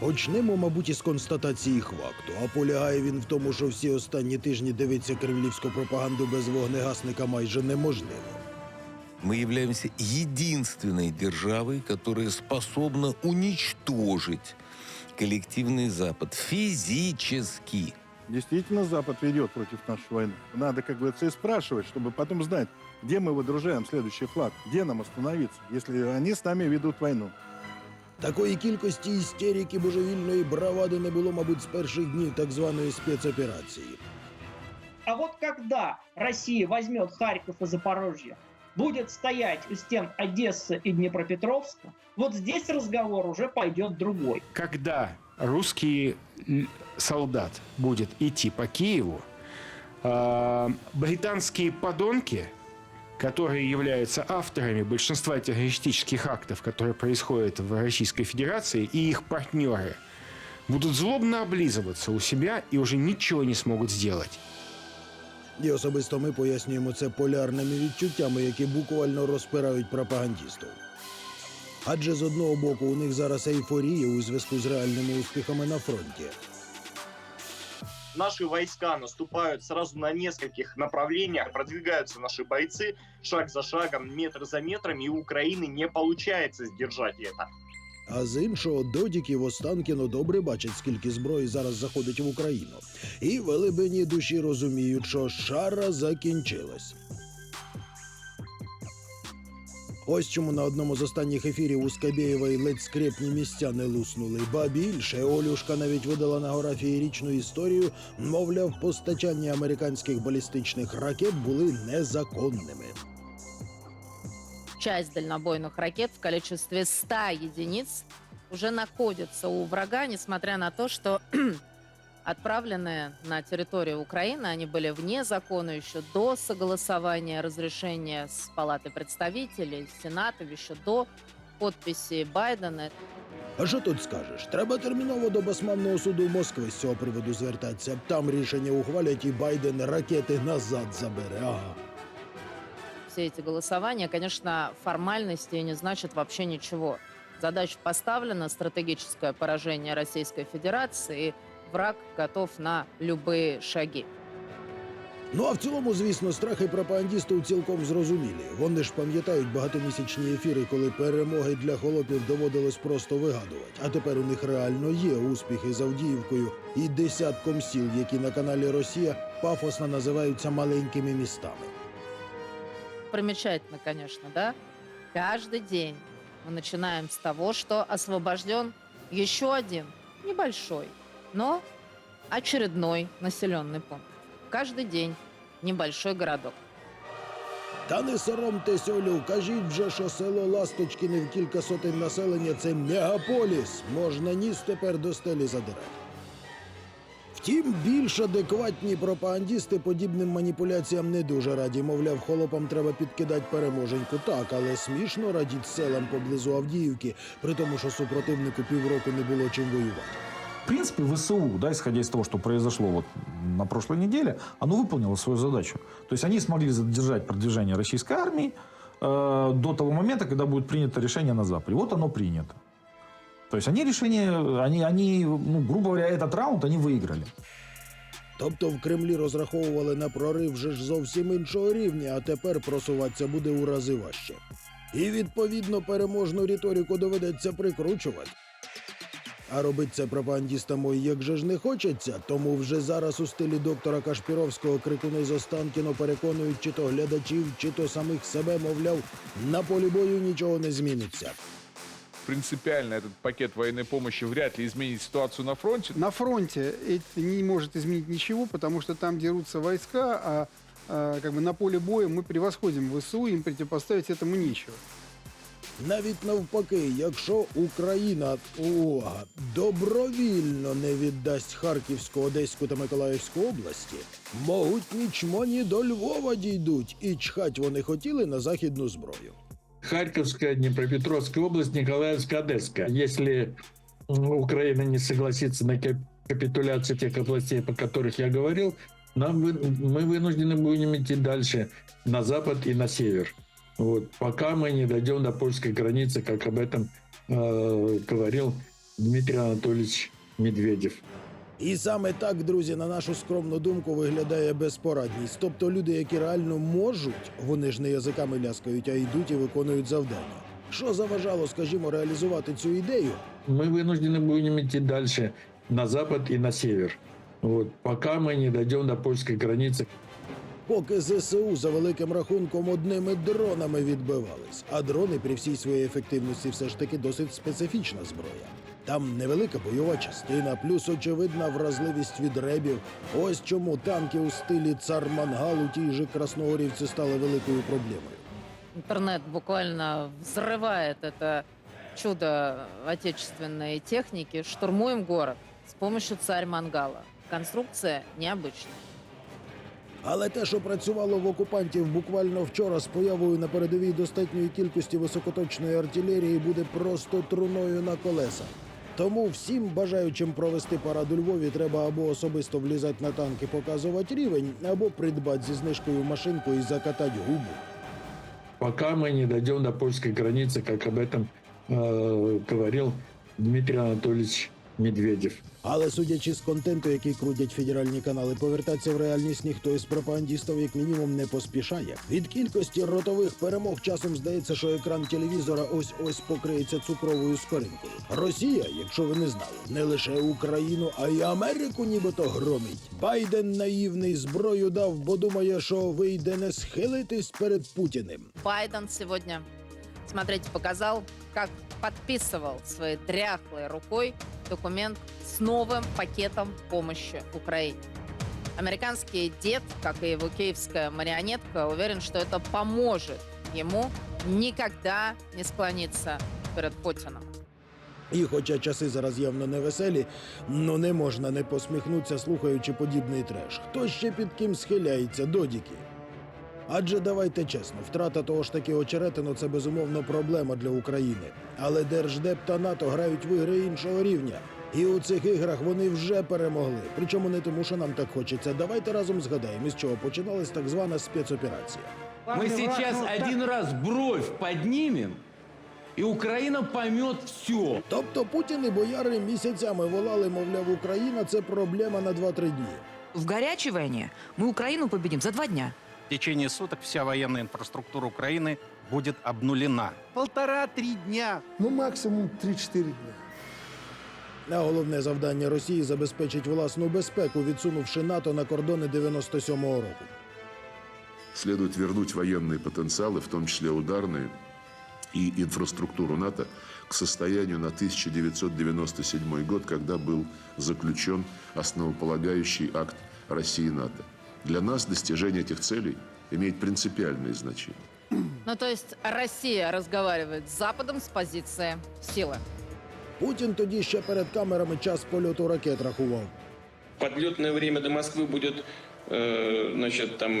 Почнемо, мабуть, із констатації факту. А полягає він в тому, що всі останні тижні дивитися кремлівську пропаганду без вогнегасника майже неможливо. Мы являемся единственной державой, которая способна уничтожить коллективный Запад физически. Действительно, Запад ведет против нашей войны. Надо, как говорится, и спрашивать, чтобы потом знать, где мы выдружаем следующий флаг, где нам остановиться, если они с нами ведут войну. Такої кількості істерики божевільної бравади не було, мабуть, з перших днів так званої спецоперації. А вот когда Россия возьмет Харьков и Запорожье, будет стоять у стен Одессы и Днепропетровска, вот здесь разговор уже пойдет другой. когда русский м, солдат будет идти по Киеву, э, британские подонки, которые являются авторами большинства террористических актов, которые происходят в Российской Федерации, и их партнеры, будут злобно облизываться у себя и уже ничего не смогут сделать. І особисто ми пояснюємо це полярними відчуттями, які буквально розпирають пропагандістів. Адже з одного боку у них зараз ейфорія у зв'язку з реальними успіхами на фронті. Наши войска наступают сразу на нескольких направлениях, продвигаются наши бойцы шаг за шагом, метр за метром, и у Украины не получается сдержать это. А з іншого, додіків Останкіно добре бачать, скільки зброї зараз заходить в Україну. І в глибині душі розуміють, що шара закінчилась. Ось чому на одному з останніх ефірів у Скабєєвої ледь скрепні місця не луснули. Ба більше Олюшка навіть видала на гора феєрічну історію, мовляв, постачання американських балістичних ракет були незаконними. часть дальнобойных ракет в количестве 100 единиц уже находится у врага, несмотря на то, что отправленные на территорию Украины, они были вне закона еще до согласования разрешения с Палатой представителей, с Сенатом, еще до подписи Байдена. А що тут скажеш? Треба терміново до басманного суду Москви з цього приводу звертатися. Там рішення ухвалять і Байден ракети назад забере. Ага. Все эти голосования, конечно, формальности и не значат вообще ничего. Задача поставлена, стратегическое поражение Российской Федерации, и враг готов на любые шаги. Ну а в цілому, звісно, страхи пропагандістів цілком зрозумілі. Вони ж пам'ятають багатомісячні ефіри, коли перемоги для холопів доводилось просто вигадувати. А тепер у них реально є успіхи з Авдіївкою і десятком сіл, які на каналі Росія пафосно називаються маленькими містами. Примечательно, конечно, да? Каждый день мы начинаем с того, что освобожден еще один небольшой, но очередной населенный пункт. Каждый день небольшой городок. Та не соромтесь, Олю, кажіть вже, що село Ласточкіни в кілька сотень населення це мегаполіс. Можна ніс тепер до стелі задирати. Втім, більш адекватні пропагандісти подібним маніпуляціям не дуже раді. Мовляв, холопам треба підкидати переможеньку. Так, але смішно радіть селам поблизу Авдіївки, при тому, що супротивнику півроку не було чим воювати В принципе, ВСУ, да, исходя из того, что произошло вот на прошлой неделе, оно выполнило свою задачу. То есть они смогли задержать продвижение российской армии э, до того момента, когда будет принято решение на Западе. Вот оно принято. То есть они решение, они, они, ну, грубо говоря, этот раунд они выиграли. Тобто в Кремлі розраховували на прорив вже ж зовсім іншого рівня, а тепер просуватися буде у рази важче. І відповідно переможну риторику доведеться прикручувати. А робить це пропагандістам ой як же ж не хочеться, тому вже зараз у стилі доктора Кашпіровського крикуни з Останкіно переконують чи то глядачів, чи то самих себе, мовляв, на полі бою нічого не зміниться. принципиально этот пакет военной помощи вряд ли изменит ситуацию на фронте. На фронте это не может изменить ничего, потому что там дерутся войска, а, а, как бы на поле боя мы превосходим ВСУ, им противопоставить этому нечего. Навіть навпаки, якщо Україна увага, добровільно не віддасть Харківську, Одеську та Миколаївську області, могутні чмоні до Львова дійдуть, і чхать вони хотіли на західну зброю. Харьковская, Днепропетровская область, Николаевская, Одесская. Если м, Украина не согласится на кап- капитуляцию тех областей, по которых я говорил, нам вы- мы вынуждены будем идти дальше на запад и на север. Вот, пока мы не дойдем до польской границы, как об этом э, говорил Дмитрий Анатольевич Медведев. І саме так, друзі, на нашу скромну думку, виглядає безпорадність. Тобто люди, які реально можуть, вони ж не язиками ляскають, а йдуть і виконують завдання. Що заважало, скажімо, реалізувати цю ідею? Мы вынуждены будем идти дальше на запад и на север. Вот, пока мы не дойдем до польской границы. Поки ЗСУ за великим рахунком одними дронами відбивались, а дрони при всій своїй ефективності все ж таки досить специфічна зброя. Там невелика бойова частина, плюс очевидна вразливість від ребів. Ось чому танки у стилі цар Мангал у тій же Красногорівці стали великою проблемою. Интернет буквально взрывает это чудо отечественной техники. Штурмуем город с помощью царь Мангала. Конструкция необычная. Але те, що працювало в окупантів буквально вчора з появою на передовій достатньої кількості високоточної артилерії, буде просто труною на колесах. Тому всім бажаючим провести парад у Львові треба або особисто влізати на танки, показувати рівень, або придбати зі знижкою машинку і закатати губу. Пока мы не дойдем до польской границы, как об этом э, говорил Дмитрий Анатольевич Медведев. Але судячи з контенту, який крутять федеральні канали, повертатися в реальність ніхто із пропагандістів як мінімум не поспішає. Від кількості ротових перемог часом здається, що екран телевізора ось ось покриється цукровою скоринкою. Росія, якщо ви не знали, не лише Україну, а й Америку нібито громить. Байден наївний зброю дав, бо думає, що вийде не схилитись перед Путіним. Байден сегодня, смотрите, показал, как подписывал своей дряхлой рукой документ с новым пакетом помощи Украине. Американский дед, как и его киевская марионетка, уверен, что это поможет ему никогда не склониться перед Путиным. І хоча часи зараз явно не веселі, ну не можна не посміхнутися, слухаючи подібний треш. Хто ще під ким схиляється, додіки? Адже давайте чесно, втрата того ж таки очеретину це безумовно проблема для України. Але Держдеп та НАТО грають в ігри іншого рівня. І у цих іграх вони вже перемогли. Причому не тому, що нам так хочеться. Давайте разом згадаємо, з чого починалась так звана спецоперація. Мы сейчас один раз бровь поднимем, и Украина поймет все. Тобто Путін і бояри місяцями волали, мовляв, Україна це проблема на 2-3 дні. В горячей войне мы Украину победим за два дня. В течение суток вся военная инфраструктура Украины будет обнулена. Полтора-три дня. Ну, максимум 3-4 дня. А головне завдання Росії забезпечить власну безпеку, відсунувши НАТО на кордони 97-го року. Следует вернуть военные потенциалы, в том числе ударные, и инфраструктуру НАТО к состоянию на 1997 год, когда был заключен основополагающий акт России и НАТО. Для нас достижение этих целей имеет принципиальное значение. Ну, то есть Россия разговаривает с Западом с позиции силы. Путін тоді ще перед камерами час польоту ракет рахував. Подлетное время до Москвы будет э, значит, там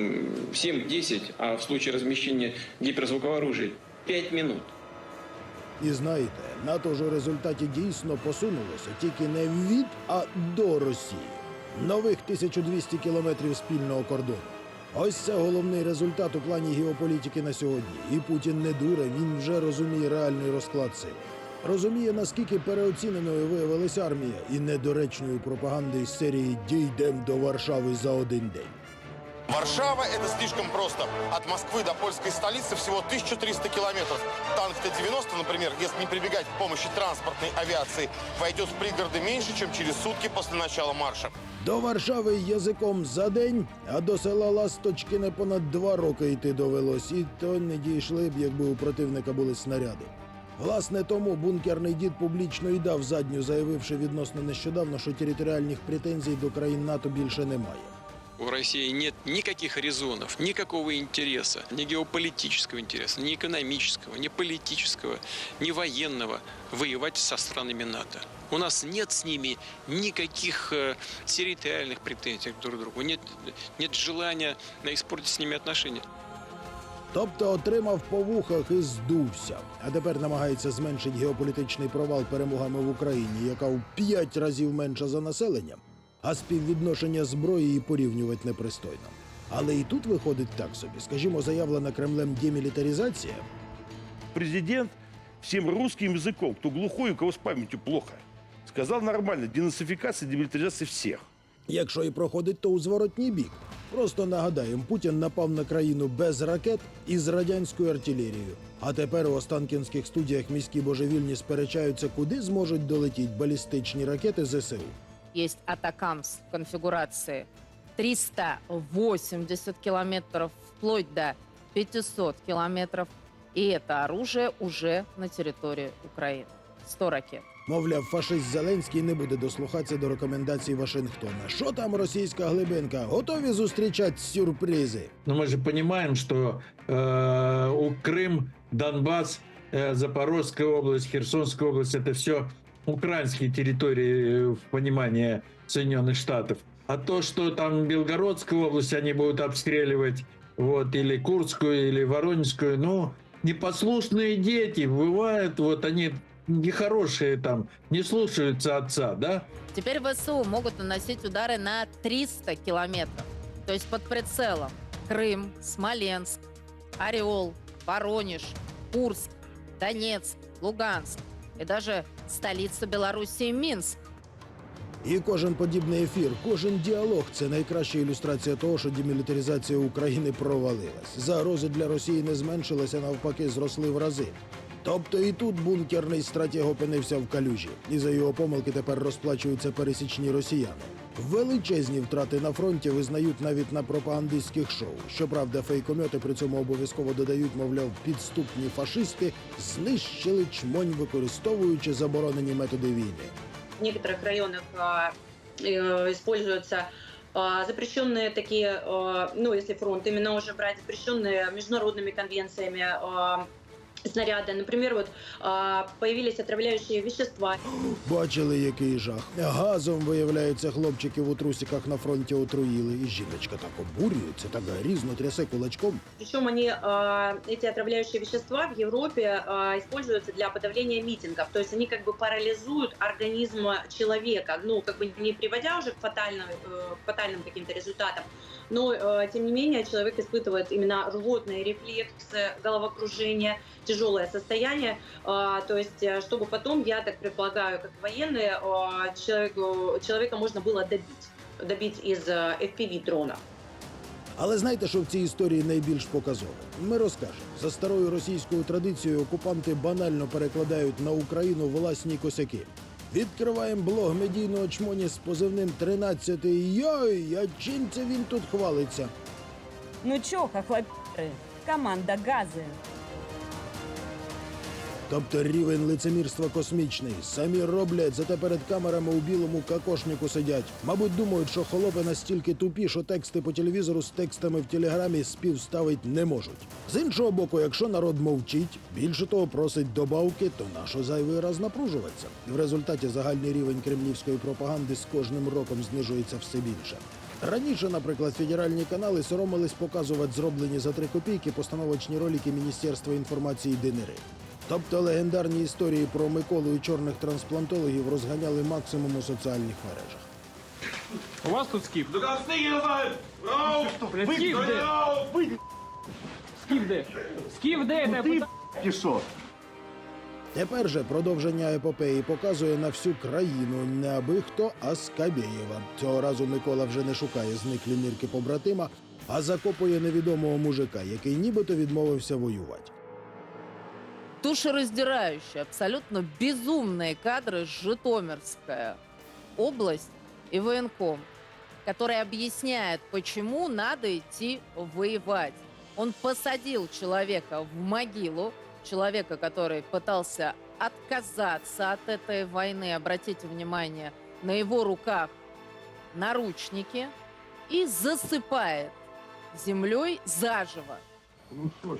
7-10, а в случае размещения гиперзвукового оружия 5 минут. І знаєте, НАТО ж у результаті дійсно посунулося тільки не від, а до Росії. Нових 1200 кілометрів спільного кордону. Ось це головний результат у плані геополітики на сьогодні. І Путін не дуре, він вже розуміє реальний розклад сил. Розуміє, наскільки переоціненою виявилась армія і недоречною пропагандою з серії Дійдем до Варшави за один день. Варшава – это слишком просто. От Москвы до польской столицы всего 1300 километров. Танк Т-90, например, если не прибегать к помощи транспортной авиации, войдет в пригороды меньше, чем через сутки после начала марша. До Варшави язиком за день, а до села Ласточки не понад два роки йти довелось. І то не дійшли б, якби у противника були снаряди. Власне, тому бункерний дід публічно й дав задню, заявивши відносно нещодавно, що територіальних претензій до країн НАТО більше немає. У России нет никаких резонов, никакого интереса, ни геополитического интереса, ни экономического, ни политического, ни военного воевать со странами НАТО. У нас нет с ними никаких э, территориальных претензий друг к другу, нет, нет желания э, испортить с ними отношения. Тобто отримав по вухах і здувся. А тепер намагається зменшити геополітичний провал перемогами в Україні, яка в п'ять разів менша за населенням, а співвідношення зброї і порівнювати непристойно. Але і тут виходить так собі, скажімо, заявлена Кремлем демілітаризація Президент всем русским языком, кто глухой, у кого с памятью плохо, Сказал нормально, денацификация, демилитаризация всех. Якщо і проходить, то у зворотній бік. Просто нагадаємо, Путін напав на країну без ракет і з радянською артилерією. А тепер у Останкінських студіях міські божевільні сперечаються, куди зможуть долетіти балістичні ракети ЗСУ Есть Атакамс в конфигурации 380 километров вплоть до 500 километров. И это оружие уже на территории Украины. 100 ракет. Мовляв, фашист Зеленський не буде дослухатися до рекомендацій Вашингтона. Що там російська глибинка? Готові зустрічати сюрпризи? Но мы же понимаем, что э, у Крым, Донбасс, э, Запорожская область, Херсонская область это все украинские территории э, в понимании Соединенных Штатов. А то, что там Белгородскую область они будут обстреливать, вот, или Курскую, или Воронежскую, ну, непослушные дети, бывают, вот они нехорошие там, не слушаются отца, да? Теперь ВСУ могут наносить удары на 300 километров. То есть под прицелом Крым, Смоленск, Орел, Воронеж, Курск, Донецк, Луганск и даже столица Білорусі Мінськ. І кожен подібний ефір, кожен діалог це найкраща ілюстрація того, що демілітаризація України провалилась. Загрози для Росії не зменшилися, навпаки, зросли в рази. Тобто і тут бункерний стратег опинився в калюжі, і за його помилки тепер розплачуються пересічні росіяни. Величезні втрати на фронті визнають навіть на пропагандистських шоу. Щоправда, фейкомьоти при цьому обов'язково додають, мовляв, підступні фашисти знищили чмонь, використовуючи заборонені методи війни. В некоторых районах а, э, используются а, запрещенные такие, а, ну, если фронт именно уже брать, запрещенные международными конвенциями а, снаряды. Например, вот а, появились отравляющие вещества. Бачили, який жах. Газом, виявляється, хлопчиків у трусиках на фронті отруїли. І жіночка так обурюється, так грізно трясе кулачком. Причем они, а, эти отравляющие вещества в Европе а, используются для подавления митингов. То есть они как бы парализуют организм человека, ну, как бы не приводя уже к фатальным, э, к фатальным каким-то результатам, но, э, тем не менее, человек испытывает именно рвотные рефлексы, головокружение, тяжелое состояние. А, То есть, э, чтобы потом, я так предполагаю, как военные, а, человеку, человека можно было добить, добить из э, FPV-дрона. Але знаєте, що в цій історії найбільш показово? Ми розкажемо. За старою російською традицією окупанти банально перекладають на Україну власні косяки. Відкриваємо блог медійного чмоні з позивним 13 Йой, а чим це він тут хвалиться? Ну чё, хохлоперы, команда газы. Тобто рівень лицемірства космічний. Самі роблять, зате перед камерами у білому кокошнику сидять. Мабуть, думають, що холопи настільки тупі, що тексти по телевізору з текстами в телеграмі співставить не можуть. З іншого боку, якщо народ мовчить, більше того просить добавки, то нащо зайвий раз напружуватися? І В результаті загальний рівень кремлівської пропаганди з кожним роком знижується все більше. Раніше, наприклад, федеральні канали соромились показувати зроблені за три копійки постановочні ролики Міністерства інформації ДНР. Тобто легендарні історії про Миколу і чорних трансплантологів розганяли максимум у соціальних мережах. У вас тут скіф? Блядь, Скіф де? Скіф де? Скіф де? Тебе питаю. Тепер же продовження епопеї показує на всю країну не аби хто, а Скабєєва. Цього разу Микола вже не шукає зниклі нирки побратима, а закопує невідомого мужика, який нібито відмовився воювати. Душераздирающие, абсолютно безумные кадры Житомирская область и военком, который объясняет, почему надо идти воевать. Он посадил человека в могилу, человека, который пытался отказаться от этой войны. Обратите внимание, на его руках наручники и засыпает землей заживо. Ну что ж,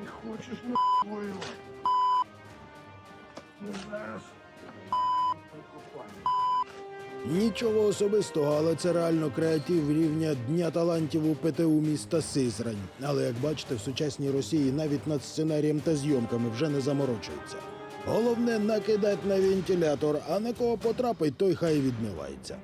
не хочешь на воевать? Ну. Нічого особистого, але це реально креатив рівня Дня талантів у ПТУ міста Сизрань. Але як бачите, в сучасній Росії навіть над сценарієм та зйомками вже не заморочуються. Головне накидать на вентилятор, а на кого потрапить, той хай відмивається.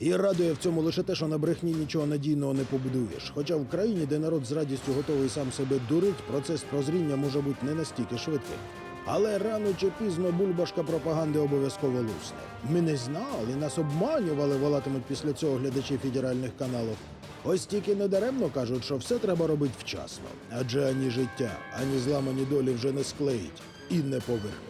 І радує в цьому лише те, що на брехні нічого надійного не побудуєш. Хоча в країні, де народ з радістю готовий сам себе дурить, процес прозріння може бути не настільки швидким. Але рано чи пізно бульбашка пропаганди обов'язково лусне. Ми не знали, нас обманювали, волатимуть після цього глядачі федеральних каналів. Ось тільки недаремно кажуть, що все треба робити вчасно, адже ані життя, ані зламані долі вже не склеїть і не повернуть.